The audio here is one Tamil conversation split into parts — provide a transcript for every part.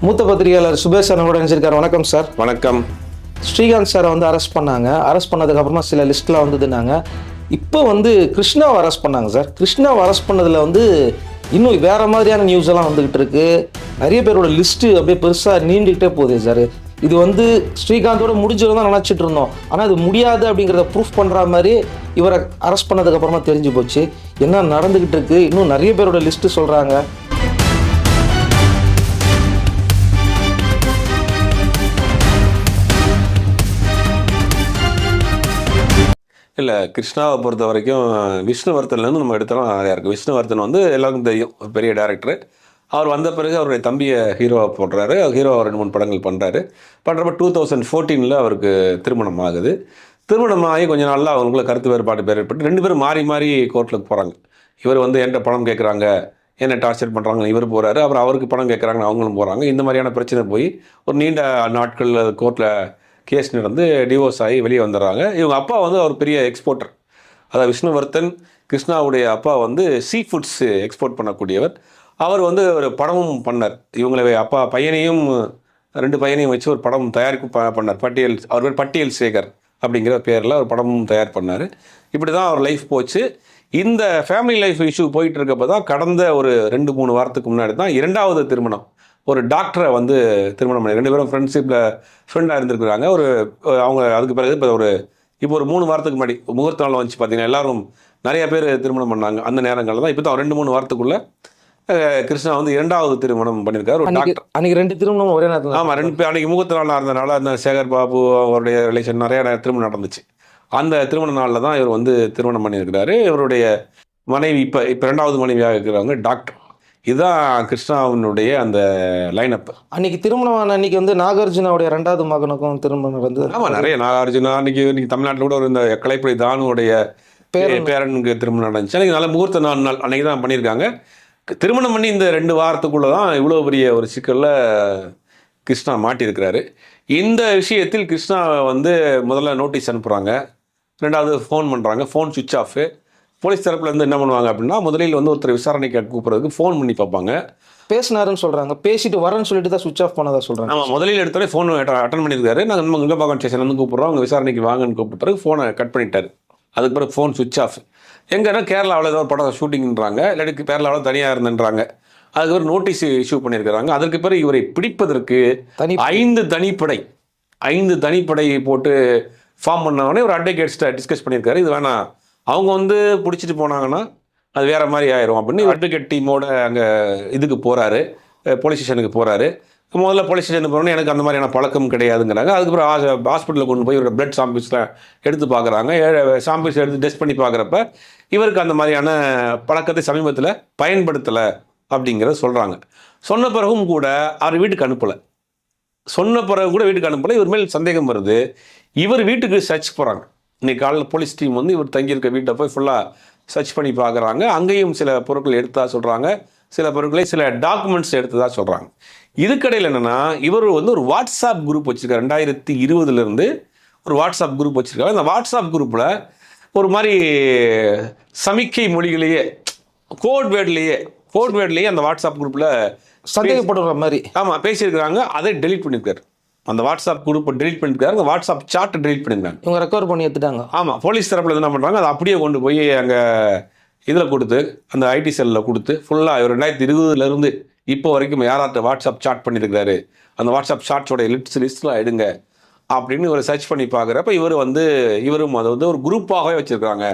மூத்த பத்திரிகையாளர் சுபேஷ் சார் கூட நினைச்சிருக்காரு வணக்கம் சார். வணக்கம். ஸ்ரீகாந்த் சாரை வந்து அரெஸ்ட் பண்ணாங்க. அரெஸ்ட் பண்ணதுக்கு அப்புறமா சில லிஸ்ட்லாம் வந்ததுனாங்க. இப்போ வந்து கிருஷ்ணாவை அரெஸ்ட் பண்ணாங்க சார். கிருஷ்ணாவை அரெஸ்ட் பண்ணதுல வந்து இன்னும் வேற மாதிரியான நியூஸ் எல்லாம் வந்துகிட்டு இருக்கு. நிறைய பேரோட லிஸ்ட் அப்படியே பெருசா நீண்டுகிட்டே போகுது சார். இது வந்து ஸ்ரீகாந்தோட முடிஞ்சது தான் நினச்சிட்டு இருந்தோம். ஆனால் அது முடியாது அப்படிங்கிறத ப்ரூஃப் பண்ணுற மாதிரி இவரை அரெஸ்ட் பண்ணதுக்கு அப்புறமா தெரிஞ்சு போச்சு. என்ன நடந்துகிட்டு இருக்கு? இன்னும் நிறைய பேரோட லிஸ்ட் சொல்றாங்க. இல்லை கிருஷ்ணாவை பொறுத்த வரைக்கும் விஷ்ணுவர்த்தன்லேருந்து நம்ம எடுத்தாலும் நிறையா இருக்குது விஷ்ணுவர்த்தன் வந்து எல்லாருக்கும் தெரியும் ஒரு பெரிய டேரக்டர் அவர் வந்த பிறகு அவருடைய தம்பியை ஹீரோவாக போடுறாரு. ஹீரோவாக ரெண்டு மூணு படங்கள் பண்ணுறாரு பண்ணுறப்ப டூ தௌசண்ட் ஃபோர்டீனில் அவருக்கு திருமணம் ஆகுது. திருமணம் ஆகி கொஞ்ச நாளில் அவங்களுக்குள்ள கருத்து வேறுபாடு பேர் ஏற்பட்டு ரெண்டு பேரும் மாறி மாறி கோர்ட்டில் போகிறாங்க இவர் வந்து என்கிட்ட பணம் கேட்குறாங்க என்ன டார்ச்சர் பண்ணுறாங்க இவர் போகிறாரு அப்புறம் அவருக்கு பணம் கேட்குறாங்க அவங்களும் போகிறாங்க இந்த மாதிரியான பிரச்சனை போய் ஒரு நீண்ட நாட்கள் கோர்ட்டில் கேஸ் நடந்து டிவோர்ஸ் ஆகி வெளியே வந்துடுறாங்க. இவங்க அப்பா வந்து அவர் பெரிய எக்ஸ்போர்ட்டர் அதாவது விஷ்ணுவர்த்தன் கிருஷ்ணாவுடைய அப்பா வந்து சீ ஃபுட்ஸ் எக்ஸ்போர்ட் பண்ணக்கூடியவர். அவர் வந்து ஒரு படமும் பண்ணார். இவங்களை அப்பா பையனையும் ரெண்டு பையனையும் வச்சு ஒரு படம் தயாரிப்பு ப- பண்ணார். பட்டியல் அவர் பேர் பட்டியல் சேகர் அப்படிங்கிற பேரில் ஒரு படமும் தயார் பண்ணார். இப்படி தான் அவர் லைஃப் போச்சு. இந்த ஃபேமிலி லைஃப் இஷ்யூ போயிட்டு இருக்கப்போ தான் கடந்த ஒரு ரெண்டு மூணு வாரத்துக்கு முன்னாடி தான் இரண்டாவது திருமணம். ஒரு டாக்டரை வந்து திருமணம் பண்ணி ரெண்டு பேரும் ஃப்ரெண்ட்ஷிப்பில் ஃப்ரெண்டாக இருந்திருக்கிறாங்க. ஒரு அவங்க அதுக்கு பிறகு இப்போ ஒரு இப்போ ஒரு மூணு வாரத்துக்கு முன்னாடி முகூர்த்த நாள் வந்துச்சு பார்த்தீங்கன்னா எல்லாரும் நிறைய பேர் திருமணம் பண்ணாங்க. அந்த நேரங்களில் தான் இப்போ தான் ரெண்டு மூணு வாரத்துக்குள்ள கிருஷ்ணா வந்து இரண்டாவது திருமணம் பண்ணியிருக்காரு ஒரு அன்னைக்கு டாக்டர் அன்னைக்கு ரெண்டு திருமணம் ஒரே நேரத்தில் ஆமாம் ரெண்டு பேர் அன்றைக்கி முகூர்த்த நாளாக இருந்தனால அந்த சேகர் பாபு அவருடைய ரிலேஷன் நிறைய திருமணம் நடந்துச்சு. அந்த திருமண நாளில் தான் இவர் வந்து திருமணம் பண்ணியிருக்கிறாரு. இவருடைய மனைவி இப்போ இப்போ ரெண்டாவது மனைவியாக இருக்கிறவங்க டாக்டர் இதுதான் கிருஷ்ணாவினுடைய அந்த லைனப் அன்னைக்கு திருமணம் அன்னைக்கு வந்து நாகார்ஜுனாவுடைய ரெண்டாவது மகனுக்கும் திருமணம் நடந்தது. ஆமாம் நிறைய நாகார்ஜுனா அன்னைக்கு இன்னைக்கு தமிழ்நாட்டில் கூட ஒரு இந்த கலைப்படை தானுடைய பேரன். பேரனுக்கு திருமணம் நடந்துச்சு. அன்னைக்கு நல்ல முகூர்த்த நாள் நாள் அன்னைக்கு தான் பண்ணியிருக்காங்க. திருமணம் பண்ணி இந்த ரெண்டு வாரத்துக்குள்ள தான் இவ்வளோ பெரிய ஒரு சிக்கலில் கிருஷ்ணா மாட்டியிருக்கிறாரு. இந்த விஷயத்தில் கிருஷ்ணா வந்து முதல்ல நோட்டீஸ் அனுப்புகிறாங்க ரெண்டாவது ஃபோன் பண்ணுறாங்க ஃபோன் சுவிட்ச் ஆஃப் போலீஸ் தரப்புல இருந்து என்ன பண்ணுவாங்க அப்படின்னா முதலில் வந்து ஒருத்தர் விசாரணைக்கு கூப்பிட்றதுக்கு ஃபோன் பண்ணி பார்ப்பாங்க. பேசினாருன்னு சொல்றாங்க. பேசிட்டு வரேன்னு சொல்லிட்டு தான் சுவிச் ஆஃப் பண்ணதா சொல்றாங்க. ஆமாம் முதலில் எடுத்தோடனே ஃபோன் அட்டன் பண்ணியிருக்காரு. நாங்கள் நம்ம இங்கப்பாக்கம் ஸ்டேஷன் வந்து கூப்பிட்றோம். அவங்க விசாரணைக்கு வாங்கன்னு கூப்பிட்ட பிறகு ஃபோனை கட் பண்ணிட்டாரு. அதுக்கு பிறகு ஃபோன் சுவிச் ஆஃப் எங்கன்னா கேரளாவில் ஏதோ ஒரு படம் ஷூட்டிங்ன்றாங்க இல்லாட்டி கேரளாவில் தனியாக இருந்துன்றாங்க. அதுக்கு ஒரு நோட்டீஸ் இஷ்யூ பண்ணியிருக்கிறாங்க. அதற்கு பிறகு இவரை பிடிப்பதற்கு தனி ஐந்து தனிப்படை ஐந்து தனிப்படை போட்டு ஃபார்ம் பண்ணவொடனே ஒரு அட்வொகேட்ஸ்ட்ட டிஸ்கஸ் பண்ணியிருக்காரு. இது வேணாம். அவங்க வந்து பிடிச்சிட்டு போனாங்கன்னா அது வேற மாதிரி ஆயிரும். அப்படின்னு அட்வொகேட் டீமோட அங்கே இதுக்கு போகிறாரு போலீஸ் ஸ்டேஷனுக்கு போகிறாரு முதல்ல போலீஸ் ஸ்டேஷனுக்கு போனோன்னே எனக்கு அந்த மாதிரியான பழக்கம் கிடையாதுங்கிறாங்க. அதுக்கப்புறம் ஹாஸ்பிட்டலில் கொண்டு போய் ஒரு பிளட் சாம்பிள்ஸ்லாம் எடுத்து பார்க்குறாங்க சாம்பிள்ஸ் எடுத்து டெஸ்ட் பண்ணி பார்க்குறப்ப இவருக்கு அந்த மாதிரியான பழக்கத்தை சமீபத்தில் பயன்படுத்தலை அப்படிங்கிறத சொல்கிறாங்க சொன்ன பிறகும் கூட அவர் வீட்டுக்கு அனுப்பலை. சொன்ன பிறகு கூட வீட்டுக்கு அனுப்பலை. இவர் மேல் சந்தேகம் வருது. இவர் வீட்டுக்கு சர்ச் போகிறாங்க இன்னைக்கு காலையில் போலீஸ் டீம் வந்து இவர் தங்கியிருக்க வீட்டை போய் ஃபுல்லாக சர்ச் பண்ணி பார்க்குறாங்க. அங்கேயும் சில பொருட்கள் எடுத்ததா சொல்கிறாங்க சில பொருட்களை சில டாக்குமெண்ட்ஸ் எடுத்ததா சொல்கிறாங்க இதுக்கடையில் என்னென்னா இவர் வந்து ஒரு வாட்ஸ்அப் குரூப் வச்சுருக்காரு. ரெண்டாயிரத்தி இருபதுலேருந்து ஒரு வாட்ஸ்அப் குரூப் வச்சுருக்காரு. அந்த வாட்ஸ்அப் குரூப்பில் ஒரு மாதிரி சமிக்கை மொழிகளையே கோட் வேர்ட்லேயே கோட் வேர்ட்லேயே அந்த வாட்ஸ்அப் குரூப்பில் சந்தேகப்படுற மாதிரி. ஆமாம் பேசியிருக்கிறாங்க. அதை டெலீட் பண்ணியிருக்காரு. அந்த வாட்ஸ்அப் குரூப்பை டெலீட் பண்ணியிருக்காரு அந்த வாட்ஸ்அப் சார்ட்டை டெலீட் பண்ணியிருக்காங்க இவங்க ரெக்கவர் பண்ணி எடுத்துட்டாங்க. ஆமாம் போலீஸ் தரப்பில் என்ன பண்ணுறாங்க அதை அப்படியே கொண்டு போய் அங்கே இதில் கொடுத்து அந்த ஐடி செல்லில் கொடுத்து ஃபுல்லாக இவர் ரெண்டாயிரத்தி இருபதுலேருந்து இப்போ வரைக்கும் யாராட்ட வாட்ஸ்அப் சாட் பண்ணியிருக்கிறாரு அந்த வாட்ஸ்அப் சாட்ஸோட லிஸ்ட் லிஸ்ட்லாம் எடுங்க. அப்படின்னு இவர் சர்ச் பண்ணி பார்க்குறப்ப இவர் வந்து இவரும் அதை வந்து ஒரு குரூப்பாகவே வச்சுருக்காங்க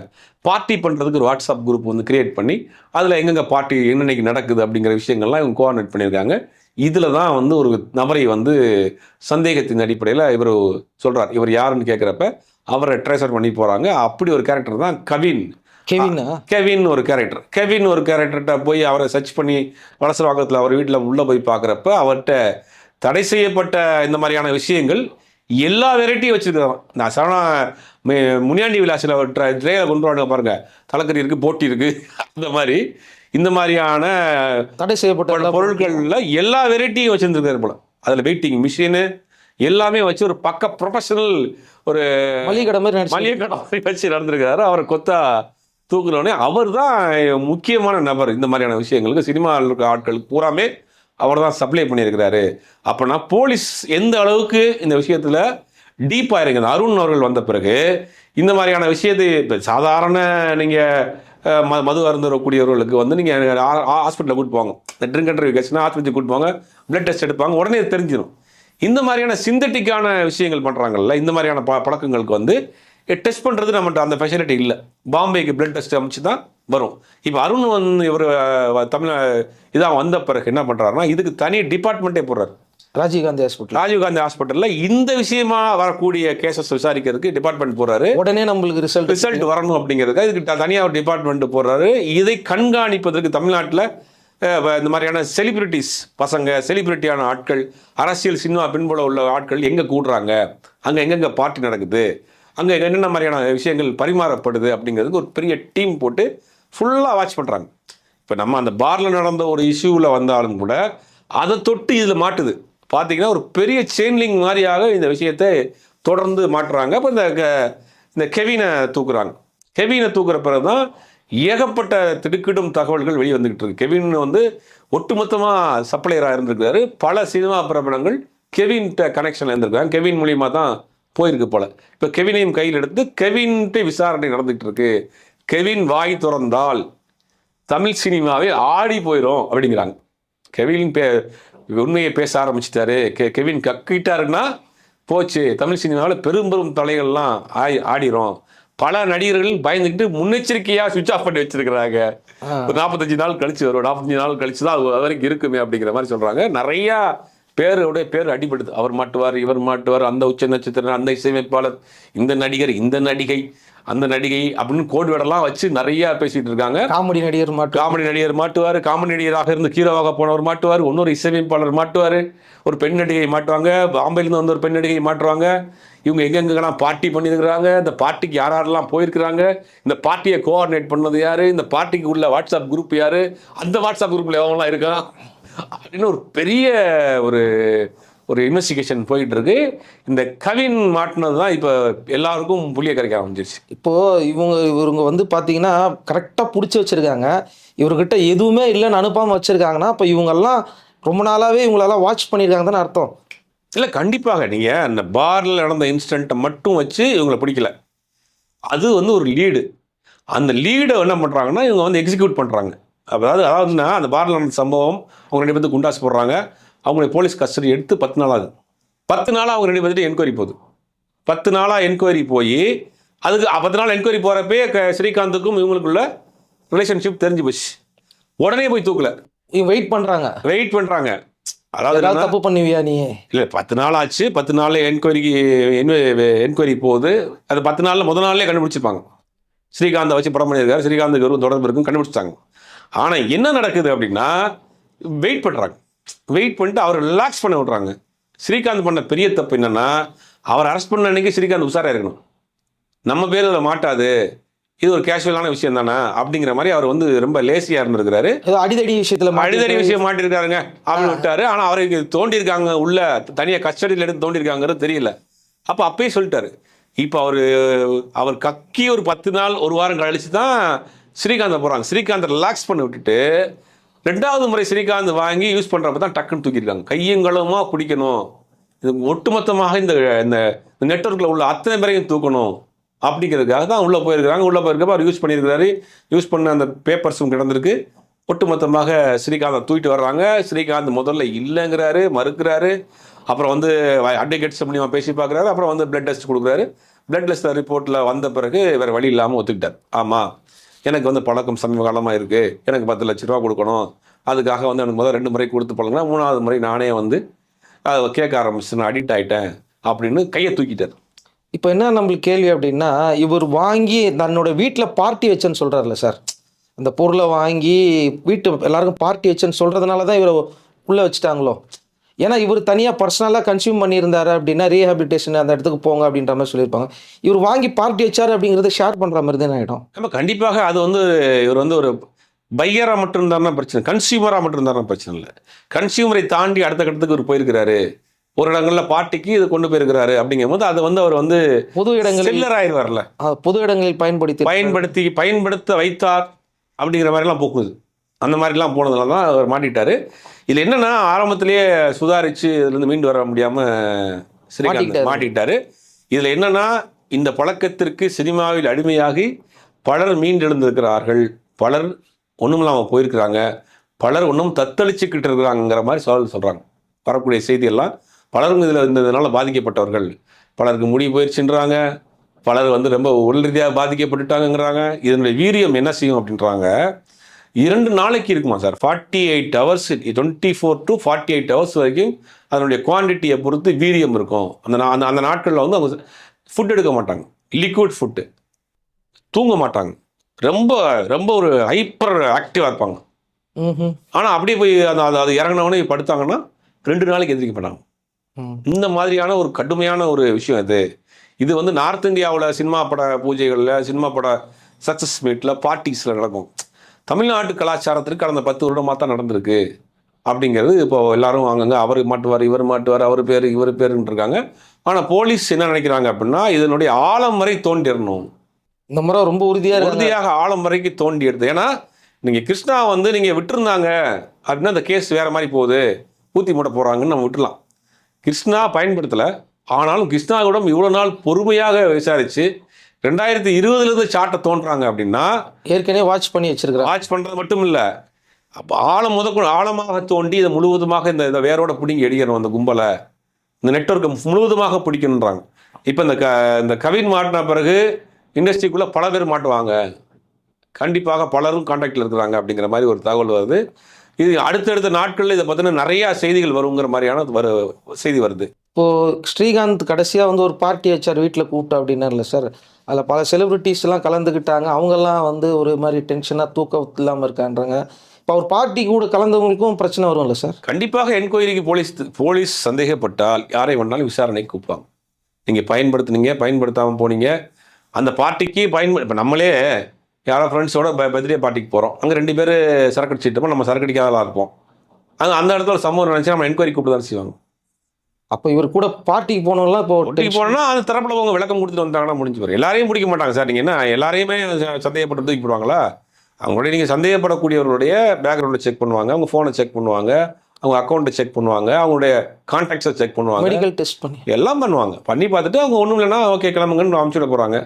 பார்ட்டி பண்ணுறதுக்கு ஒரு வாட்ஸ்அப் குரூப் வந்து கிரியேட் பண்ணி அதில் எங்கெங்கே பார்ட்டி என்னென்னைக்கு நடக்குது அப்படிங்கிற விஷயங்கள்லாம் இவங்க கோஆர்டினேட் பண்ணியிருக்காங்க. இதில் தான் வந்து ஒரு நபரை வந்து சந்தேகத்தின் அடிப்படையில் இவர் சொல்கிறார் இவர் யாருன்னு கேட்குறப்ப அவரை ட்ரேசர் பண்ணி போகிறாங்க அப்படி ஒரு கேரக்டர் தான் கவின். கெவினா? கெவின் ஒரு கேரக்டர் கெவின் ஒரு கேரக்டர்கிட்ட போய் அவரை சர்ச் பண்ணி வலசவாக்கத்தில் அவர் வீட்டில் உள்ளே போய் பார்க்குறப்ப அவர்கிட்ட தடை செய்யப்பட்ட இந்த மாதிரியான விஷயங்கள் எல்லா வெரைட்டியும் வச்சுருக்காங்க நான் சரணா முனியாண்டி விலாசில் ஒரு ட்ரை ட்ரேயில் கொண்டு வராங்க பாருங்க. தலைக்கறி இருக்குது போட்டி இருக்குது அந்த மாதிரி இந்த மாதிரியான தடை செய்யப்பட்ட பொருட்களில் எல்லா வெரைட்டியும் வச்சுருந்துருக்காரு போல. அதில் வெயிட்டிங் மிஷினு எல்லாமே வச்சு ஒரு பக்க ப்ரொஃபஷனல் ஒரு மளிகை கடை மாதிரி மளிகை கடை மாதிரி வச்சு நடந்திருக்காரு. அவரை கொத்தா தூக்குனோடனே அவர் தான் முக்கியமான நபர் இந்த மாதிரியான விஷயங்களுக்கு. சினிமாவில் இருக்க ஆட்களுக்கு பூராமே அவர் தான் சப்ளை பண்ணியிருக்கிறாரு. அப்போனா போலீஸ் எந்த அளவுக்கு இந்த விஷயத்தில் டீப்பாக இருக்குது அருண் அவர்கள் வந்த பிறகு இந்த மாதிரியான விஷயத்தை இப்போ சாதாரண நீங்கள் ம மது அருந்தரக்கூடியவர்களுக்கு வந்து நீங்கள் ஹாஸ்பிட்டலில் கூட்டு போவாங்க இந்த ட்ரிங்க் அண்ட் கேஸ்னா ஆஸ்பத்திரி கூட்டு போவாங்க பிளட் டெஸ்ட் எடுப்பாங்க. உடனே தெரிஞ்சிடும் இந்த மாதிரியான சிந்தட்டிக்கான விஷயங்கள் பண்ணுறாங்கல்ல இந்த மாதிரியான ப பழக்கங்களுக்கு வந்து டெஸ்ட் பண்ணுறது நம்மகிட்ட அந்த ஃபெசிலிட்டி இல்லை. பாம்பேக்கு பிளட் டெஸ்ட் அமைச்சு தான் வரும். இப்போ அருண் வந்து இவர் தமிழ் இதாக வந்த பிறகு என்ன பண்ணுறாருன்னா இதுக்கு தனி டிபார்ட்மெண்ட்டே போடுறாரு. ராஜீவ்காந்தி ஹாஸ்பிட்டல். ராஜீவ்காந்தி ஹாஸ்பிட்டலில் இந்த விஷயமா வரக்கூடிய கேசஸ் விசாரிக்கிறதுக்கு டிபார்ட்மெண்ட் போடுறாரு உடனே நம்மளுக்கு ரிசல்ட் ரிசல்ட் வரணும் அப்படிங்கிறதுக்கு இதுக்கு த- தனியா ஒரு டிபார்ட்மெண்ட் போடுறாரு இதை கண்காணிப்பதற்கு தமிழ்நாட்டில் இந்த மாதிரியான செலிபிரிட்டிஸ் பசங்க செலிபிரிட்டியான ஆட்கள் அரசியல் சினிமா பின்புல உள்ள ஆட்கள் எங்கே கூடுறாங்க? அங்கே எங்கெங்கே பார்ட்டி நடக்குது? அங்கே என்னென்ன மாதிரியான விஷயங்கள் பரிமாறப்படுது அப்படிங்கிறதுக்கு ஒரு பெரிய டீம் போட்டு ஃபுல்லாக வாட்ச் பண்ணுறாங்க இப்போ நம்ம அந்த பாரில் நடந்த ஒரு இஷ்யூவில் வந்தாலும் கூட அதை தொட்டு இதில் மாட்டுது. பார்த்தீங்கன்னா ஒரு பெரிய செயின்லிங் மாதிரியாக இந்த விஷயத்தை தொடர்ந்து மாட்டுறாங்க அப்போ இந்த க- இந்த கெவினை தூக்குறாங்க. கெவினை தூக்குற பிறகு தான் ஏகப்பட்ட திடுக்கிடும் தகவல்கள் வெளியே வந்துக்கிட்டு இருக்கு. கெவின் வந்து ஒட்டுமொத்தமாக சப்ளையராக இருந்திருக்கிறாரு. பல சினிமா பிரபலங்கள் கெவின்கிட்ட கனெக்ஷன் இருந்திருக்காங்க கெவின் மூலியமாக தான் போயிருக்கு போல. இப்போ கெவினையும் கையில் எடுத்து கெவின்கிட்ட விசாரணை நடந்துகிட்டு இருக்கு. கெவின் வாய் திறந்தால் தமிழ் சினிமாவே ஆடி போயிடும் அப்படிங்கிறாங்க. கெவின் பே உண்மையை பேச ஆரம்பிச்சிட்டாரு. கெ கெவின் கக்கிட்டாருன்னா போச்சு. தமிழ் சினிமாவில் பெரும் பெரும் தலைகள்லாம் ஆய் ஆடிரும். பல நடிகர்கள் பயந்துக்கிட்டு முன்னெச்சரிக்கையாக சுவிட்ச் ஆஃப் பண்ணி வச்சிருக்கிறாங்க. ஒரு நாற்பத்தஞ்சு நாள் கழிச்சு வரும். நாற்பத்தஞ்சு நாள் கழிச்சு தான் அது வரைக்கும் இருக்குமே அப்படிங்கிற மாதிரி சொல்றாங்க. நிறையா பேருடைய பேர் அடிபடுது. அவர் மாட்டுவார் இவர் மாட்டுவார் அந்த உச்ச நட்சத்திரம் அந்த இசையமைப்பாளர் இந்த நடிகர் இந்த நடிகை அந்த நடிகை அப்படின்னு கோடு வேடெல்லாம் வச்சு நிறைய பேசிட்டு இருக்காங்க. காமெடி நடிகர் மட்டும் காமெடி நடிகர் மாட்டுவார் காமெடி நடிகராக இருந்து ஹீரோவாக போனவர் மாட்டுவார் இன்னொரு இசையமைப்பாளர் மாட்டுவார் ஒரு பெண் நடிகை மாட்டுவாங்க பாம்பேலேருந்து வந்து ஒரு பெண் நடிகை மாட்டுவாங்க. இவங்க எங்கெங்கெல்லாம் பார்ட்டி பண்ணியிருக்கிறாங்க இந்த பார்ட்டிக்கு யார் யாரெல்லாம் போயிருக்கிறாங்க இந்த பார்ட்டியை கோஆர்டினேட் பண்ணது யார் இந்த பார்ட்டிக்கு உள்ள வாட்ஸ்அப் குரூப் யார் அந்த வாட்ஸ்அப் குரூப்பில் எவங்களாம் இருக்கான் அப்படின்னு ஒரு பெரிய ஒரு ஒரு இன்வெஸ்டிகேஷன் போயிட்டு இருக்கு இந்த கவின் மாட்டினது தான் இப்போ எல்லாருக்கும் புளிய கரைக்க ஆரம்பிச்சிருச்சு. இப்போ இவங்க இவங்க வந்து பாத்தீங்கன்னா கரெக்டாக பிடிச்சி வச்சிருக்காங்க. இவர்கிட்ட எதுவுமே இல்லைன்னு அனுப்பாம வச்சிருக்காங்கன்னா அப்போ இவங்கெல்லாம் ரொம்ப நாளாவே இவங்களெல்லாம் வாட்ச் பண்ணியிருக்காங்க தானே அர்த்தம். இல்லை கண்டிப்பாக நீங்கள் அந்த பாரில் நடந்த இன்சிடெண்ட்டை மட்டும் வச்சு இவங்களை பிடிக்கல. அது வந்து ஒரு லீடு அந்த லீடை என்ன பண்ணுறாங்கன்னா இவங்க வந்து எக்ஸிக்யூட் பண்ணுறாங்க அதாவது அதாவதுன்னா அந்த பாரில் நடந்த சம்பவம் அவங்க ரெண்டு பேர்த்து குண்டாஸ் போடுறாங்க. அவங்களை போலீஸ் கஸ்டடி எடுத்து பத்து நாள் ஆகுது பத்து நாளாக அவங்க ரெண்டு பேர்த்து என்கொயரி போகுது. பத்து நாளாக என்கொயரி போய் அதுக்கு பத்து நாள் என்கொயரி போகிறப்பே ஸ்ரீகாந்துக்கும் இவங்களுக்குள்ள ரிலேஷன்ஷிப் தெரிஞ்சு போச்சு. உடனே போய் தூக்கல. இவங்க வெயிட் பண்றாங்க. வெயிட் பண்ணுறாங்க அதாவது தப்பு பண்ணுவியா நீ? இல்லை பத்து நாள் ஆச்சு. பத்து நாள் என்கொயரிக்கு என்கொயரி போகுது. அது பத்து நாளில் முத நாள்லேயே கண்டுபிடிச்சிருப்பாங்க. ஸ்ரீகாந்தை வச்சு படம் பண்ணியிருக்காரு. ஸ்ரீகாந்துக்கு ஒரு தொடர்பு இருக்குன்னு கண்டுபிடிச்சிட்டாங்க. ஆனால் என்ன நடக்குது அப்படின்னா வெயிட் பண்ணுறாங்க வெயிட் பண்ணிட்டு அவர் ரிலாக்ஸ் பண்ண விட்றாங்க. ஸ்ரீகாந்த் பண்ண பெரிய தப்பு என்னன்னா அவர் அரெஸ்ட் பண்ண அன்னைக்கு ஸ்ரீகாந்த் உஷாராக இருக்கணும். நம்ம பேர் அதில் மாட்டாது. இது ஒரு கேஷுவலான விஷயம் தானே? அப்படிங்கிற மாதிரி அவர் வந்து ரொம்ப லேசியாக இருந்திருக்கிறாரு. அடிதடி விஷயத்துல அடிதடி விஷயம் மாட்டிருக்காருங்க. அப்படின்னு விட்டாரு. ஆனா அவருக்கு தோண்டியிருக்காங்க உள்ள தனியா கஸ்டடியில் எடுத்து தோண்டியிருக்காங்கிறது தெரியல. அப்ப அப்பயே சொல்லிட்டாரு. இப்போ அவர் அவர் கக்கி ஒரு பத்து நாள் ஒரு வாரம் கழிச்சு தான் ஸ்ரீகாந்தை போகிறாங்க ஸ்ரீகாந்தை ரிலாக்ஸ் பண்ணி விட்டுட்டு ரெண்டாவது முறை ஸ்ரீகாந்த் வாங்கி யூஸ் பண்ணுறப்ப தான் டக்குன்னு தூக்கியிருக்காங்க. கையங்களமாக குடிக்கணும். இது ஒட்டுமொத்தமாக இந்த இந்த நெட்ஒர்க்கில் உள்ள அத்தனை பேரையும் தூக்கணும் அப்படிங்கிறதுக்காக தான் உள்ளே போயிருக்கிறாங்க. உள்ளே போயிருக்கப்ப அவர் யூஸ் பண்ணியிருக்கிறாரு. யூஸ் பண்ண அந்த பேப்பர்ஸும் கிடந்திருக்கு. ஒட்டுமொத்தமாக ஸ்ரீகாந்தை தூக்கிட்டு வர்றாங்க. ஸ்ரீகாந்த் முதல்ல இல்லைங்கிறாரு மறுக்கிறாரு. அப்புறம் வந்து அட்வொகேட்ஸ் மூலியமாக பேசி பார்க்குறாரு. அப்புறம் வந்து பிளட் டெஸ்ட் கொடுக்குறாரு. பிளட் டெஸ்ட் ரிப்போர்ட்டில் வந்த பிறகு வேறு வழி இல்லாமல் ஒத்துக்கிட்டார். ஆமாம் எனக்கு வந்து பழக்கம் சமீப காலமாக இருக்குது எனக்கு பத்து லட்ச ரூபா கொடுக்கணும். அதுக்காக வந்து எனக்கு முதல் ரெண்டு முறை கொடுத்து பழங்கினா மூணாவது முறை நானே வந்து அதை கேட்க ஆரம்பிச்சு நான் அடிக்ட் ஆகிட்டேன் அப்படின்னு கையை தூக்கிட்டார் இப்போ என்ன நம்மளுக்கு கேள்வி அப்படின்னா இவர் வாங்கி தன்னோட வீட்டில் பார்ட்டி வச்சேன்னு சொல்கிறார்ல சார். அந்த பொருளை வாங்கி வீட்டு எல்லாருக்கும் பார்ட்டி வச்சேன்னு சொல்கிறதுனால தான் இவரை உள்ளே வச்சுட்டாங்களோ? ஏன்னா இவர் தனியாக பர்சனலாக கன்சியூம் பண்ணியிருந்தாரு அப்படின்னா ரீஹாபிலிட்டேஷன் அந்த இடத்துக்கு போங்க அப்படின்ற மாதிரி சொல்லியிருப்பாங்க. இவர் வாங்கி பார்ட்டி வச்சாரு அப்படிங்கிறத ஷேர் பண்ணுற மாதிரி தானே ஆகிடும் நம்ம கண்டிப்பாக அது வந்து இவர் வந்து ஒரு பையராக மட்டும் இருந்தாருன்னா பிரச்சனை கன்சியூமராக மட்டும் இருந்தாருன்னா பிரச்சனை இல்லை. கன்சியூமரை தாண்டி அடுத்த கட்டத்துக்கு இவர் போயிருக்கிறாரு. ஒரு இடங்களில் பார்ட்டிக்கு இது கொண்டு போயிருக்கிறாரு அப்படிங்கும்போது அதை வந்து அவர் வந்து பொது இடங்களில் செல்லர் ஆயிடுவார்ல பொது இடங்களில் பயன்படுத்தி பயன்படுத்தி பயன்படுத்த வைத்தார் அப்படிங்கிற மாதிரிலாம் போக்குது அந்த மாதிரிலாம் போனதுனால தான் அவர் மாட்டிட்டாரு இதுல என்னன்னா ஆரம்பத்திலேயே சுதாரிச்சு இதுல இருந்து மீண்டு வர முடியாம ஸ்ரீகாந்த் மாட்டிக்கிட்டாரு. இதுல என்னன்னா இந்த பழக்கத்திற்கு சினிமாவில் அடிமையாகி பலர் மீண்டெழுந்திருக்கிறார்கள். பலர் ஒண்ணும் இல்லாம போயிருக்கிறாங்க. பலர் ஒன்றும் தத்தளிச்சுக்கிட்டு இருக்கிறாங்கிற மாதிரி சொல் சொல்றாங்க. வரக்கூடிய செய்தியெல்லாம் பலரும் இதில் இந்த இதனால பாதிக்கப்பட்டவர்கள். பலருக்கு முடி போயிடுச்சுன்றாங்க பலர் வந்து ரொம்ப உடல் ரீதியாக பாதிக்கப்பட்டுட்டாங்கங்கிறாங்க. இதனுடைய வீரியம் என்ன செய்யும் அப்படின்றாங்க. இரண்டு நாளைக்கு இருக்குமா sir? Forty eight hours twenty four to forty eight hours வரைக்கும் அதனுடைய குவான்டிட்டியை பொறுத்து வீரியம் இருக்கும். அந்த அந்த அந்த நாட்களில் வந்து அவங்க ஃபுட் எடுக்க மாட்டாங்க. லிக்விட் ஃபுட்டு தூங்க மாட்டாங்க. ரொம்ப ரொம்ப ஒரு ஹைப்பர் ஆக்டிவாக இருப்பாங்க. ஆனால் அப்படியே போய் அந்த அது அது இறங்கினவொடனே படுத்தாங்கன்னா ரெண்டு நாளைக்கு எந்திரிக்க மாட்டாங்க. இந்த மாதிரியான ஒரு கடுமையான ஒரு விஷயம் இது. இது வந்து நார்த் இந்தியாவில் சினிமா பட பூஜைகளில் சினிமா பட சக்ஸஸ் மீட்டில் பார்ட்டிஸில் நடக்கும். தமிழ்நாட்டு கலாச்சாரத்திற்கு கடந்த பத்து வருடமாக தான் நடந்திருக்கு. அப்படிங்கிறது இப்போ எல்லாரும் அங்கங்கே அவர் மாட்டுவார் இவர் மாட்டுவார் அவர் பேர் இவர் பேருன்னு இருக்காங்க. ஆனால் போலீஸ் என்ன நினைக்கிறாங்க அப்படின்னா இதனுடைய ஆழம் வரை தோண்டிடணும் இந்த முறை ரொம்ப உறுதியா இருக்கு உறுதியாக ஆழம் வரைக்கும் தோண்டி எடுத்து ஏன்னா நீங்கள் கிருஷ்ணா வந்து நீங்கள் விட்டுருந்தாங்க அப்படின்னா அந்த கேஸ் வேற மாதிரி போகுது. ஊத்தி மூட போகிறாங்கன்னு நம்ம விட்டுலாம் கிருஷ்ணா பயன்படுத்தலை. ஆனாலும் கிருஷ்ணாவிடம் இவ்வளோ நாள் பொறுமையாக விசாரித்து ரெண்டாயிரத்தி இருபதுலேருந்து சாட்டை தோன்றாங்க அப்படின்னா ஏற்கனவே வாட்ச் பண்ணி வச்சிருக்கிறாங்க. வாட்ச் பண்ணுறது மட்டும் இல்லை அப்போ ஆழம் முதற்கொண்டு ஆழமாக தோண்டி இதை முழுவதுமாக இந்த இதை வேரோட பிடிங்கி அடிக்கணும் அந்த கும்பலை. இந்த நெட்வொர்க்கை முழுவதுமாக பிடிக்கணுன்றாங்க. இப்போ இந்த க இந்த கவின் மாட்டின பிறகு இண்டஸ்ட்ரிக்குள்ளே பல பேர் மாட்டுவாங்க. கண்டிப்பாக பலரும் காண்டாக்டில் இருக்கிறாங்க அப்படிங்கிற மாதிரி ஒரு தகவல் வருது. இது அடுத்தடுத்த நாட்களில் இதை பற்றின நிறையா செய்திகள் வருங்கிற மாதிரியான வரு செய்தி வருது. இப்போது ஸ்ரீகாந்த் கடைசியாக வந்து ஒரு பார்ட்டி வச்சார் வீட்டில் கூப்பிட்டா அப்படின்னார்ல சார். அதில் பல செலிப்ரிட்டிஸ்லாம் கலந்துக்கிட்டாங்க அவங்கெல்லாம் வந்து ஒரு மாதிரி டென்ஷனாக தூக்கம் இல்லாமல் இருக்கான்றாங்க. இப்போ அவர் பார்ட்டி கூட கலந்தவங்களுக்கும் பிரச்சனை வரும்ல சார்? கண்டிப்பாக என்கொயரிக்கு போலீஸ் போலீஸ் சந்தேகப்பட்டால் யாரை வேணாலும் விசாரணைக்கு கூப்பிடுவாங்க. நீங்கள் பயன்படுத்துனீங்க பயன்படுத்தாமல் போனீங்க. அந்த பார்ட்டிக்கு பயன்படு இப்போ நம்மளே யாரோ ஃப்ரெண்ட்ஸோட பர்த்டே பார்ட்டிக்கு போகிறோம் அங்கே ரெண்டு பேர் சரக்கு அடிச்சிட்டு நம்ம சரக்கு அடிக்காதலாம் இருப்போம். அங்கே அந்த இடத்துல ஒரு சம்பவம் நினச்சி நம்ம என்கொயரி கூப்பிட்டு தான் செய்வாங்க. அப்போ இவர் கூட பார்ட்டிக்கு போனவங்களாம் இப்போ ஒட்டிக்கு போனோம்னா அந்த தரப்புல அவங்க விளக்கம் கொடுத்துட்டு வந்தாங்கன்னா முடிஞ்சு போயிடும் எல்லாரையும் பிடிக்க மாட்டாங்க சார் நீங்கள் என்ன எல்லாரையுமே சந்தேகப்பட்டு தூக்கி போடுவாங்களா? அவங்களுடைய நீங்கள் சந்தேகப்படக்கூடியவர்களுடைய பேக்ரவுண்டை செக் பண்ணுவாங்க அவங்க ஃபோனை செக் பண்ணுவாங்க அவங்க அக்கௌண்ட்டை செக் பண்ணுவாங்க அவங்களுடைய கான்டாக்ட்ஸை செக் பண்ணுவாங்க. மெடிக்கல் டெஸ்ட் பண்ணி. எல்லாம் பண்ணுவாங்க. பண்ணி பார்த்துட்டு அவங்க ஒன்றும் இல்லைன்னா ஓகே கிளம்புங்கன்னு அமுச்சுட போகிறாங்க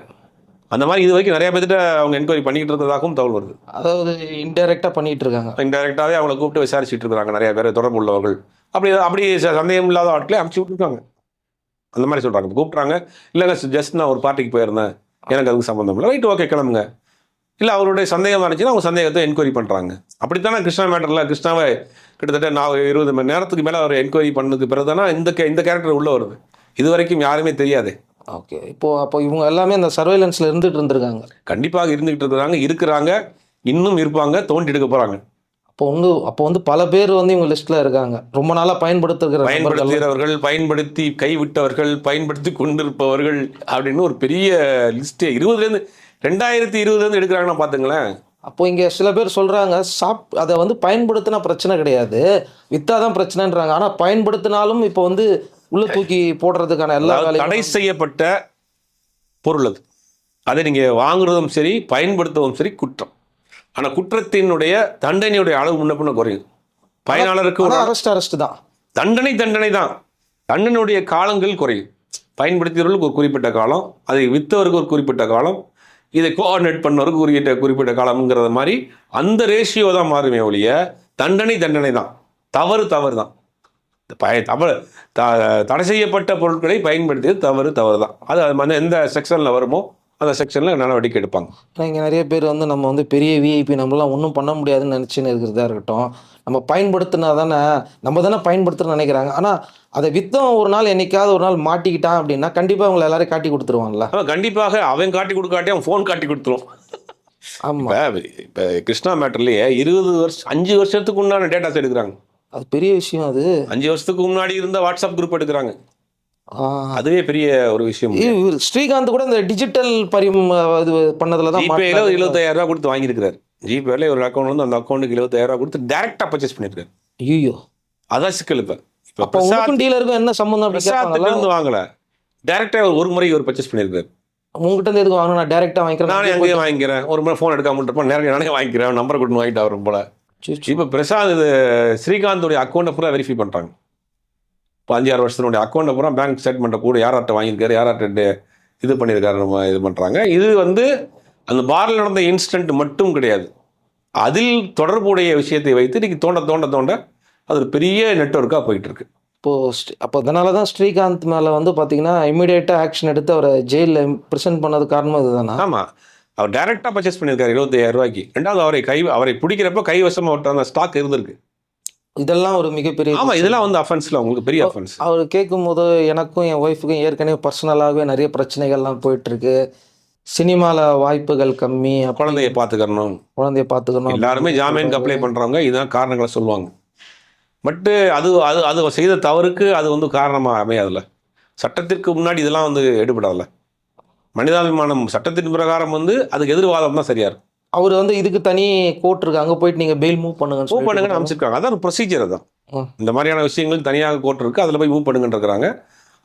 அந்த மாதிரி இது வரைக்கும் நிறைய பேர்கிட்ட அவங்க என்கொயரி பண்ணிக்கிட்டு இருக்கிறதாகவும் தகவல் வருது. அதாவது இன்டெரக்டாக பண்ணிட்டு இருக்காங்க. இன்டெரக்டாகவே அவங்கள கூப்பிட்டு விசாரிச்சுட்டு இருக்கிறாங்க நிறைய பேர் தொடர்பு உள்ளவர்கள். அப்படி அப்படி சந்தேகம் இல்லாத ஆட்களே அமுச்சு விட்டுருக்காங்க. அந்த மாதிரி சொல்கிறாங்க கூப்பிட்றாங்க இல்லைங்க ஜஸ்ட் நான் ஒரு பார்ட்டிக்கு போயிருந்தேன். எனக்கு அதுக்கு சம்மந்தம் இல்லை. ரைட் ஓகே கிளம்புங்க. இல்லை அவருடைய சந்தேகம் இருந்துச்சுன்னா அவங்க சந்தேகத்தை என்கொயரி பண்ணுறாங்க அப்படித்தானே கிருஷ்ணா மேட்டரில் கிருஷ்ணாவை கிட்டத்தட்ட நான் இருபது மணி நேரத்துக்கு மேலே அவர் என்கொயரி பண்ணதுக்கு பிறகு தானே இந்த கே- இந்த கேரக்டர் உள்ளே வருது. இது வரைக்கும் யாருமே தெரியாது. ஓகே இப்போ அப்போ இவங்க எல்லாமே அந்த சர்வைலன்ஸில் இருந்துட்டு இருந்திருக்காங்க. கண்டிப்பாக இருந்துகிட்டு இருக்கிறாங்க இருக்கிறாங்க. இன்னும் இருப்பாங்க தோண்டி எடுக்க போகிறாங்க அப்போ வந்து அப்போ வந்து பல பேர் வந்து இவங்க லிஸ்ட்டில் இருக்காங்க. ரொம்ப நாளாக பயன்படுத்துகிற பயன்படுத்துகிறவர்கள் பயன்படுத்தி கைவிட்டவர்கள் பயன்படுத்தி கொண்டிருப்பவர்கள் அப்படின்னு ஒரு பெரிய லிஸ்ட்டு இருபதுலேருந்து ரெண்டாயிரத்தி இருபதுலேருந்து எடுக்கிறாங்கன்னா பார்த்துங்களேன். அப்போ இங்கே சில பேர் சொல்கிறாங்க சாப் அதை வந்து பயன்படுத்தினா பிரச்சனை கிடையாது. வித்தாதான் பிரச்சனைன்றாங்க. ஆனால் பயன்படுத்தினாலும் இப்போ வந்து உள்ள தூக்கி போடுறதுக்கான எல்லா தடை செய்யப்பட்ட பொருள் அது. அதை நீங்கள் வாங்குறதும் சரி பயன்படுத்துவதும் சரி குற்றம். ஆனால் குற்றத்தினுடைய தண்டனையுடைய அளவு முன்ன பின்ன குறையும் பயனாளருக்கு ஒரு அரெஸ்ட் அரெஸ்ட் தான். தண்டனை தண்டனை தான். தண்டனையுடைய காலங்கள் குறையும் பயன்படுத்தியவர்களுக்கு ஒரு குறிப்பிட்ட காலம் அதை விற்றவருக்கு ஒரு குறிப்பிட்ட காலம் இதை கோஆர்டினேட் பண்ணவருக்கு குறிப்பிட்ட குறிப்பிட்ட காலம்ங்கிறத மாதிரி அந்த ரேஷியோ தான் மாறுமே ஒழிய தண்டனை தண்டனை தான். தவறு தவறு தான். பய தவறு த தடை செய்யப்பட்ட பொருட்களை பயன்படுத்தியது தவறு தவறு தான். அது அது வந்து எந்த செக்ஷனில் வருமோ அந்த செக்ஷனில் நடவடிக்கை எடுப்பாங்க. ஏன்னா இங்கே நிறைய பேர் வந்து நம்ம வந்து பெரிய விஐபி நம்மளாம் ஒன்றும் பண்ண முடியாதுன்னு நினச்சின்னு இருக்கிறதா இருக்கட்டும். நம்ம பயன்படுத்தினா தானே நம்ம தானே பயன்படுத்துறோம்னு நினைக்கிறாங்க. ஆனால் அதை வித்தம் ஒரு நாள் என்னைக்காவது ஒரு நாள் மாட்டிக்கிட்டான் அப்படின்னா கண்டிப்பாக அவங்களை எல்லாரையும் காட்டி கொடுத்துருவான்ல. அவன் கண்டிப்பாக அவன் காட்டி கொடுக்காட்டி அவன் ஃபோன் காட்டி கொடுத்துரும். ஆமாம் இப்போ கிருஷ்ணா மேட்டர்லேயே இருபது வருஷம் அஞ்சு வருஷத்துக்கு உண்டான டேட்டாஸ் எடுக்கிறாங்க. அது பெரிய விஷயம் அது. அஞ்சு வருஷத்துக்கு முன்னாடி இருந்த வாட்ஸ்அப் குரூப் எடுக்கிறாங்க. அதுவே பெரிய ஒரு விஷயம் ஸ்ரீகாந்த் கூட இந்த டிஜிட்டல் பரிம் இது பண்ணதுல தான் ஜிபேல. இருபத்தாயிரம் ரூபாய் கொடுத்து வாங்கியிருக்காரு ஜிபேல ஒரு அக்கௌண்ட் வந்து அந்த அக்கௌண்ட்டுக்கு இருபத்தாயிரம் ரூபாய் கொடுத்து டேரக்டா பர்ச்சேஸ் பண்ணிருக்காரு ஐயோ அதான் சிக்கல் இப்ப. அப்போ உங்களுக்கும் டீலருக்கும் என்ன பிரசாத்கிட்ட கேட்பாங்களா இருந்து வாங்கல. டேரக்டா ஒரு முறை ஒரு பர்ச்சேஸ் பண்ணிருக்காரு உங்ககிட்ட இருந்து எதுக்கு வாங்கணும்? நான் டேரெக்டாக நானே வாங்கிக்கிறேன் அங்கேயே வாங்கிக்கிறேன். ஒரு முறை ஃபோன் எடுக்காம இருப்போம் நேரம் நானே வாங்கிக்கிறேன். நம்பர் கொடுத்து வாங்கிட்டு வரும் போல. இப்போ பிரசாத் இது ஸ்ரீகாந்தோடைய அக்கௌண்ட்டை பூரா வெரிஃபை பண்ணுறாங்க இப்போ அஞ்சாறு வருஷத்தினுடைய அக்கௌண்ட்டை பூரா பேங்க் ஸ்டேட்மெண்ட்டை கூட யார்கிட்ட வாங்கியிருக்காரு யார்கிட்ட இது பண்ணியிருக்காரு நம்ம இது பண்ணுறாங்க இது வந்து அந்த பாரில் நடந்த இன்சிடென்ட் மட்டும் கிடையாது. அதில் தொடர்புடைய விஷயத்தை வைத்து இன்னைக்கு தோண்ட தோண்ட தோண்ட அது ஒரு பெரிய நெட்ஒர்க்காக போயிட்டு இருக்கு இப்போ ஸ்ரீ- அப்போ அதனால தான் ஸ்ரீகாந்த் மேலே வந்து பார்த்தீங்கன்னா இமீடியட்டாக ஆக்ஷன் எடுத்து அவரை ஜெயிலில் ப்ரெசென்ட் பண்ணது காரணம் இதுதானா? ஆமாம் அவர் டைரெக்டாக பர்ச்சேஸ் பண்ணியிருக்காரு இருபத்தையாயிரம் ரூபாய்க்கு. ரெண்டாவது அவரை கை அவரை பிடிக்கிறப்ப கைவசம் அவர்கிட்ட அந்த ஸ்டாக் இருந்திருக்கு. இதெல்லாம் ஒரு மிகப்பெரிய ஆமாம் இதெல்லாம் வந்து அஃபென்ஸில் உங்களுக்கு பெரிய அஃபென்ஸ் அவர் கேட்கும்போது எனக்கும் என் ஒய்ஃபுக்கும் ஏற்கனவே பர்சனலாகவே நிறைய பிரச்சனைகள்லாம் போயிட்டுருக்கு. சினிமாவில் வாய்ப்புகள் கம்மி. குழந்தைய பார்த்துக்கறணும் குழந்தைய பார்த்துக்கணும். எல்லாருமே ஜாமீனுக்கு அப்ளை பண்ணுறவங்க இதுதான் காரணங்களை சொல்லுவாங்க. பட்டு அது அது அது செய்த தவறுக்கு அது வந்து காரணமாக அமையாதுல்ல. சட்டத்திற்கு முன்னாடி இதெல்லாம் வந்து எடுபடாதுல்ல. மனிதாபிமானம் சட்டத்தின் பிரகாரம் வந்து அதுக்கு எதிர்வாதம் தான் சரியா இருக்கும். அவர் வந்து இதுக்கு தனி கோர்ட் இருக்கு. அங்கே போயிட்டு நீங்கள் பெயில் மூவ் பண்ணுங்கன்னு மூவ் பண்ணுங்கன்னு அமைச்சிருக்காங்க அதான் ப்ரொசீஜர் தான். இந்த மாதிரியான விஷயங்களுக்கு தனியாக கோர்ட் இருக்குது அதில் போய் மூவ் பண்ணுங்கன்னு இருக்கிறாங்க.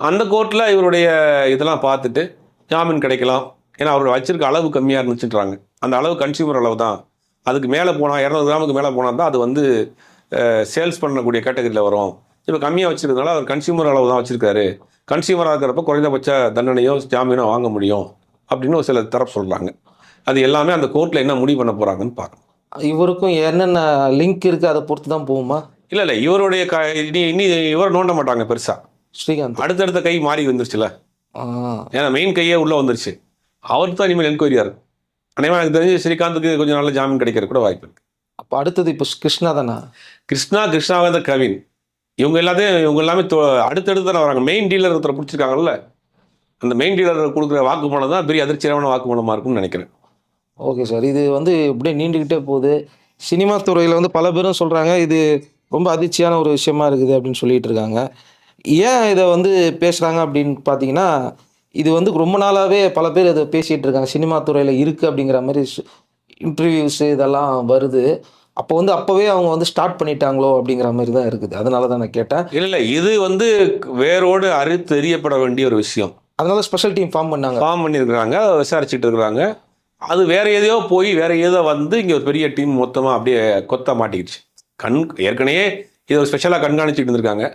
அந்த கோர்ட்டில் இவருடைய இதெல்லாம் பார்த்துட்டு ஜாமீன் கிடைக்கலாம். ஏன்னா அவர் வச்சிருக்க அளவு கம்மியாக இருந்துச்சுன்றாங்க. அந்த அளவு கன்சியூமர் அளவு தான். அதுக்கு மேலே போனால் இரநூறு கிராமுக்கு மேலே போனால் தான் அது வந்து சேல்ஸ் பண்ணக்கூடிய கேட்டகரியில் வரும். இப்போ கம்மியாக வச்சிருக்கனால அவர் கன்சியூமர் அளவு தான் வச்சிருக்காரு. கன்சியூமராக இருக்கிறப்ப குறைந்தபட்ச தண்டனையோ ஜாமீனோ வாங்க முடியும். அப்படின்னு ஒரு சில தரப்பு சொல்கிறாங்க அது எல்லாமே அந்த கோர்ட்டில் என்ன முடிவு பண்ண போகிறாங்கன்னு பார்க்கணும். இவருக்கும் என்னென்ன லிங்க் இருக்கு அதை பொறுத்து தான் போகுமா? இல்லை இல்லை இவருடைய க இனி இனி இவர் நோண்ட மாட்டாங்க பெருசாக ஸ்ரீகாந்த். அடுத்தடுத்த கை மாறி வந்துருச்சுல. ஏன்னா மெயின் கையே உள்ளே வந்துருச்சு. அவருக்கு தான் இனிமேல் என்கொயரியார் அனைவரும் எனக்கு தெரிஞ்சு ஸ்ரீகாந்துக்கு கொஞ்சம் நல்ல ஜாமீன் கிடைக்கிற கூட வாய்ப்பு இருக்கு. அப்போ அடுத்தது இப்போ கிருஷ்ணா தானே? கிருஷ்ணா கிருஷ்ணாவந்த கவின். இவங்க எல்லாத்தையும் இவங்க எல்லாமே அடுத்தடுத்து தானே வராங்க. மெயின் டீலர் ஒருத்தரை பிடிச்சிருக்காங்கல்ல. அந்த மெயின் டீலர் கொடுக்குற வாக்குமூலம் தான் பெரிய அதிர்ச்சியான வாக்குமூலமாக இருக்கும்னு நினைக்கிறேன். Okay sir. இது வந்து இப்படியே நீண்டுக்கிட்டே போகுது. சினிமா துறையில் வந்து பல பேரும் சொல்கிறாங்க இது ரொம்ப அதிர்ச்சியான ஒரு விஷயமா இருக்குது அப்படின்னு சொல்லிட்டு இருக்காங்க. ஏன் இதை வந்து பேசுகிறாங்க அப்படின்னு பார்த்தீங்கன்னா இது வந்து ரொம்ப நாளாகவே பல பேர் இதை பேசிகிட்டு இருக்காங்க. சினிமா துறையில் இருக்குது அப்படிங்கிற மாதிரி இன்டர்வியூஸ் இதெல்லாம் வருது. அப்போ வந்து அப்போவே அவங்க வந்து ஸ்டார்ட் பண்ணிட்டாங்களோ அப்படிங்கிற மாதிரி தான் இருக்குது. அதனால தான் நான் கேட்டேன். இல்லை இல்லை. இது வந்து வேரோடு அறுத்து எறியப்பட வேண்டிய ஒரு விஷயம். அதனால ஸ்பெஷல் டீம் ஃபார்ம் பண்ணாங்க. ஃபார்ம் பண்ணியிருக்கிறாங்க விசாரிச்சுட்டு இருக்கிறாங்க. அது வேற எதையோ போய் வேற ஏதோ வந்து இங்கே ஒரு பெரிய டீம் மொத்தமாக அப்படியே கொத்த மாட்டிக்கிடுச்சு. கண் ஏற்கனவே இதை ஒரு ஸ்பெஷலாக கண்காணிச்சுட்டு இருந்திருக்காங்க.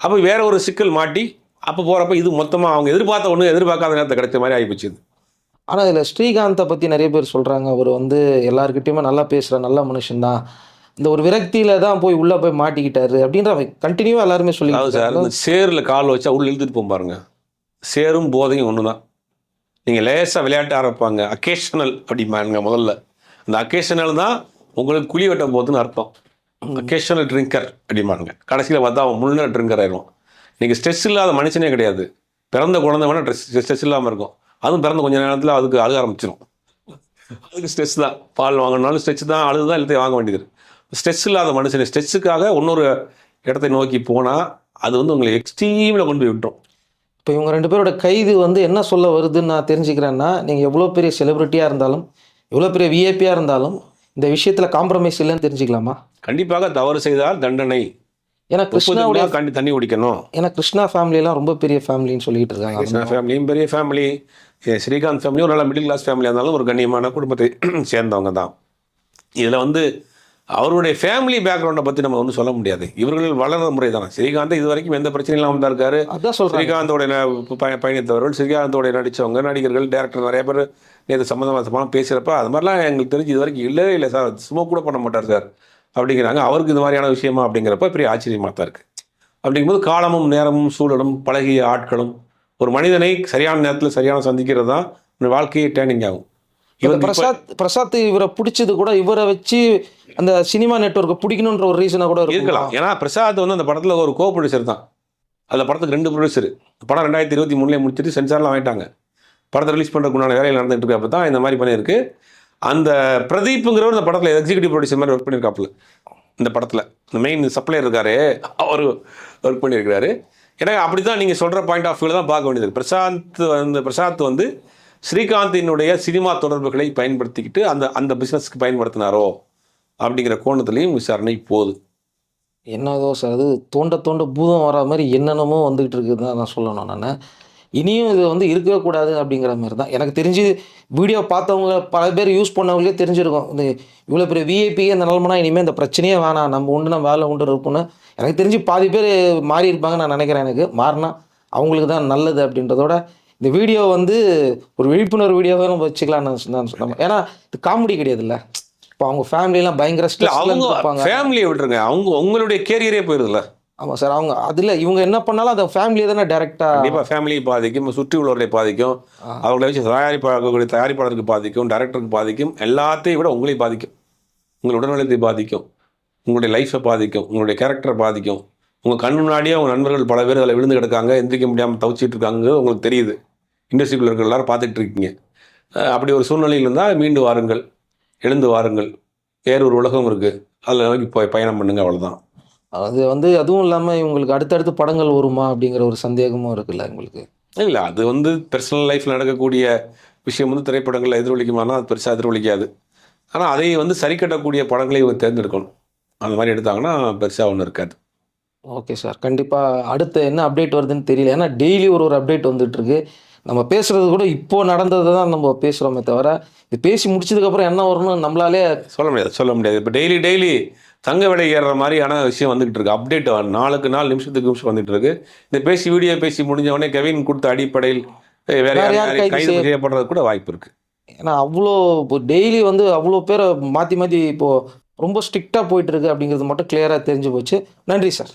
அப்போ வேற ஒரு சிக்கல் மாட்டி அப்போ போகிறப்ப இது மொத்தமாக அவங்க எதிர்பார்த்த ஒன்று எதிர்பார்க்காத நேரத்தை கிடைச்ச மாதிரி ஆகிப்போச்சு ஆனால் இதில் ஸ்ரீகாந்தை பற்றி நிறைய பேர் சொல்கிறாங்க அவர் வந்து எல்லாருக்கிட்டையுமே நல்லா பேசுகிற நல்ல மனுஷன்தான் இந்த ஒரு விரக்தியில தான் போய் உள்ளே போய் மாட்டிக்கிட்டாரு அப்படின்ற கண்டினியூவாக எல்லாருமே சொல்லி சார் இந்த சேரில் கால் வச்சா உள்ள இழுத்துட்டு போகும் பாருங்க. சேரும் போதையும் ஒன்று தான் நீங்கள் லேசாக விளையாட்டு ஆரம்பிப்பாங்க. அக்கேஷனல் அப்படிம்பாங்க முதல்ல. அந்த அக்கேஷனல் தான் உங்களுக்கு குழி வெட்ட போகுதுன்னு அர்த்தம். அக்கேஷனல் ட்ரிங்கர் அப்படிம்பாங்க. கடைசியில் பார்த்தா அவன் முழுநேர ட்ரிங்கர் ஆயிடுவான். நீங்கள் ஸ்ட்ரெஸ் இல்லாத மனுஷனே கிடையாது. பிறந்த குழந்தை வேணால் ட்ரெஸ் ஸ்ட்ரெஸ் இல்லாமல் இருக்கும். அதுவும் பிறந்த கொஞ்ச நேரத்தில் அதுக்கு அழுக ஆரம்பிச்சிடும் அதுக்கு ஸ்ட்ரெஸ் தான். பால் வாங்கினாலும் ஸ்ட்ரெச் தான். அழுது தான் எல்லாத்தையும் வாங்க வேண்டியது ஸ்ட்ரெஸ் இல்லாத மனுஷன் ஸ்ட்ரெஸ்ஸுக்காக இன்னொரு இடத்தை நோக்கி போனால் அது வந்து உங்களை எக்ஸ்ட்ரீமில் கொண்டு போய் விட்டுரும். இப்போ இவங்க ரெண்டு பேரோட கைது வந்து என்ன சொல்ல வருதுன்னு நான் தெரிஞ்சுக்கிறேன்னா நீங்கள் எவ்வளோ பெரிய செலிபிரிட்டியாக இருந்தாலும் எவ்வளோ பெரிய விஐபியாக இருந்தாலும் இந்த விஷயத்தில் காம்ப்ரமைஸ் இல்லைன்னு தெரிஞ்சுக்கலாமா? கண்டிப்பாக தவறு செய்தால் தண்டனை. ஏன்னா கிருஷ்ணாவுடைய கண்டி தண்ணி குடிக்கணும். ஏன்னா கிருஷ்ணா ஃபேமிலியெல்லாம் ரொம்ப பெரிய ஃபேமிலின்னு சொல்லிட்டு இருக்காங்க. கிருஷ்ணா ஃபேமிலியும் பெரிய ஃபேமிலி ஸ்ரீகாந்த் ஃபேமிலியும் ஒரு நல்ல மிடில் கிளாஸ் ஃபேமிலியாக இருந்தாலும் ஒரு கண்ணியமான குடும்பத்தை சேர்ந்தவங்க தான் இதில் வந்து அவருடைய ஃபேமிலி பேக்ரவுண்டை பற்றி நம்ம ஒன்றும் சொல்ல முடியாது. இவர்கள் வளர்ற முறை தானே ஸ்ரீகாந்த் இது வரைக்கும் எந்த பிரச்சனையும் இல்லாமல் தான் இருக்காரு. அதான் சொல்கிறாங்க ஸ்ரீகாந்தோட ந- பய- பயணித்தவர்கள் ஸ்ரீகாந்தோட நடித்தவங்க நடிகர்கள் டேரக்டர் நிறைய பேர் நேற்று சம்மந்தமாக பேசுகிறப்ப அது மாதிரிலாம் எங்களுக்கு தெரிஞ்சு இது வரைக்கும் இல்லவே இல்லை சார். ஸ்மோக் கூட பண்ண மாட்டார் சார் அப்படிங்கிறாங்க. அவருக்கு இது மாதிரியான விஷயமா அப்படிங்கிறப்ப பெரிய ஆச்சரியமாக தான் இருக்குது அப்படிங்கும்போது காலமும் நேரமும் சூழலும் பழகிய ஆட்களும் ஒரு மனிதனை சரியான நேரத்தில் சரியான சந்திக்கிறது தான் வாழ்க்கையை டேர்னிங் ஆகும். இப்ப- பிரசாத் பிரசாத் இவரை பிடிச்சது கூட இவரை வச்சு அந்த சினிமா நெட்வொர்க்கை பிடிக்கணுன்ற ஒரு ரீசனாக கூட இருக்கலாம். ஏன்னா பிரசாத் வந்து அந்த படத்தில் ஒரு கோ ப்ரொடியூசர் தான். அந்த படத்துக்கு ரெண்டு ப்ரொடியூசர் படம் ரெண்டாயிரத்தி இருபத்தி மூணுலேயே முடிச்சுட்டு சென்சார்லாம் வாங்கிட்டாங்க. படத்தை ரிலீஸ் பண்ணுறதுக்கு உண்டான வேலையில் நடந்துட்டு இருக்கப்ப தான் இந்த மாதிரி பண்ணியிருக்கு. அந்த பிரதீப்புங்கிறவர் இந்த படத்தில் எக்ஸிகூட்டிவ் ப்ரொடியூசர் மாதிரி ஒர்க் பண்ணியிருக்காப்புல. இந்த படத்தில். இந்த மெயின் சப்ளையர் இருக்காரு. அவர் ஒர்க் பண்ணியிருக்கிறாரு. ஏன்னா அப்படி தான் நீங்கள் சொல்கிற பாயிண்ட் ஆஃப் வியூவில் தான் பார்க்க வேண்டியது. பிரசாந்த் வந்து பிரசாத் வந்து ஸ்ரீகாந்தினுடைய சினிமா தொடர்புகளை பயன்படுத்திக்கிட்டு அந்த அந்த பிஸ்னஸ்க்கு பயன்படுத்தினாரோ அப்படிங்கிற கோணத்துலேயும் விசாரணை போகுது. என்னதோ சார் அது தோண்ட தோண்ட பூதம் வர மாதிரி என்னென்னமோ வந்துகிட்டு இருக்குது தான் நான் சொல்லணும் நான். இனியும் இது வந்து இருக்கவே கூடாது அப்படிங்கிற மாதிரி தான். எனக்கு தெரிஞ்சு வீடியோ பார்த்தவங்க பல பேர் யூஸ் பண்ணவங்களே தெரிஞ்சிருக்கும். இந்த இவ்வளோ பெரிய விஐபியே இந்த நிலமனா இனிமேல் இந்த பிரச்சனையே வேணாம். நம்ம உண்டு நம்ம வேலை உண்டு இருப்போம்னு எனக்கு தெரிஞ்சு பாதி பேர் மாறி இருப்பாங்க நான் நினைக்கிறேன் எனக்கு. மாறினா அவங்களுக்கு தான் நல்லது அப்படின்றதோட இந்த வீடியோ வந்து ஒரு விழிப்புணர்வு வீடியோவே நம்ம வச்சுக்கலாம் நான் சொன்னேன் ஏன்னா இது காமெடி கிடையாதுல்ல. இப்போ அவங்க ஃபேமிலிலாம் பயங்கர அவங்க ஃபேமிலியை விட்டுருங்க. அவங்க உங்களுடைய கேரியரே போயிருதுல ஆமாம் சார் அவங்க அதில் இவங்க என்ன பண்ணாலும் அதை ஃபேமிலியை தானே டேரெக்டாக கண்டிப்பா ஃபேமிலியை பாதிக்கும் சுற்றி உள்ளவர்களை பாதிக்கும் அவங்களை வச்சு தயாரிப்பாளர்களுடைய தயாரிப்பாளருக்கு பாதிக்கும் டைரக்டருக்கு பாதிக்கும் எல்லாத்தையும் விட உங்களை பாதிக்கும். உங்கள் உடல்நலத்தை பாதிக்கும். உங்களுடைய லைஃப்பை பாதிக்கும். உங்களுடைய கேரக்டரை பாதிக்கும். உங்கள் கண் முன்னாடியே உங்கள் நண்பர்கள் பல பேர் அதில் விழுந்து கிடக்காங்க எந்திரிக்க முடியாமல் தவிச்சிட்டு இருக்காங்க உங்களுக்கு தெரியுது. இண்டஸ்ட்ரிக்குள்ள இருக்கிற எல்லாரும் பார்த்துட்டு இருக்கீங்க அப்படி ஒரு சூழ்நிலையில் இருந்தால் மீண்டு வாருங்கள். எழுந்து வாருங்கள். வேறு ஒரு உலகம் இருக்குது அதில் நோக்கி போய் பயணம் பண்ணுங்க அவ்வளவுதான். அது வந்து அதுவும் இல்லாமல் இவங்களுக்கு அடுத்தடுத்து படங்கள் வருமா அப்படிங்கிற ஒரு சந்தேகமும் இருக்குல்ல உங்களுக்கு இல்லை அது வந்து பர்சனல் லைஃப்பில் நடக்கக்கூடிய விஷயம் வந்து திரைப்படங்களில் எதிரொலிக்குமானா அது பெருசாக எதிரொலிக்காது. ஆனால் அதை வந்து சரி கட்டக்கூடிய படங்களை இவங்க தேர்ந்தெடுக்கணும். அந்த மாதிரி எடுத்தாங்கன்னா பெருசாக ஒன்றும் இருக்காது. Okay sir. கண்டிப்பாக அடுத்து என்ன அப்டேட் வருதுன்னு தெரியல. ஏன்னா டெய்லி ஒரு ஒரு அப்டேட் வந்துட்டு இருக்கு. நம்ம பேசுறது கூட இப்போ நடந்ததை தான் நம்ம பேசுகிறோமே தவிர இது பேசி முடிச்சதுக்கப்புறம் என்ன வரும்னு நம்மளாலே சொல்ல முடியாது சொல்ல முடியாது. இப்போ டெய்லி டெய்லி தங்க விலை ஏறுற மாதிரியான விஷயம் வந்துகிட்டு இருக்கு. அப்டேட் நாளுக்கு நாள் நிமிஷத்துக்கு நிமிஷம் வந்துட்டு இருக்கு. இந்த பேசி வீடியோ பேசி முடிஞ்ச உடனே கெவின் கொடுத்த அடிப்படையில் வேற வேற யார் யார் யாரையும் கைது கைது செய்ய- செய்யப்படுறது கூட வாய்ப்பு இருக்கு. ஏன்னா அவ்வளோ இப்போ டெய்லி வந்து அவ்வளோ பேரை மாற்றி மாற்றி இப்போது ரொம்ப ஸ்ட்ரிக்டாக போயிட்டு இருக்கு அப்படிங்கிறது மட்டும் கிளியராக தெரிஞ்சு போச்சு. நன்றி சார்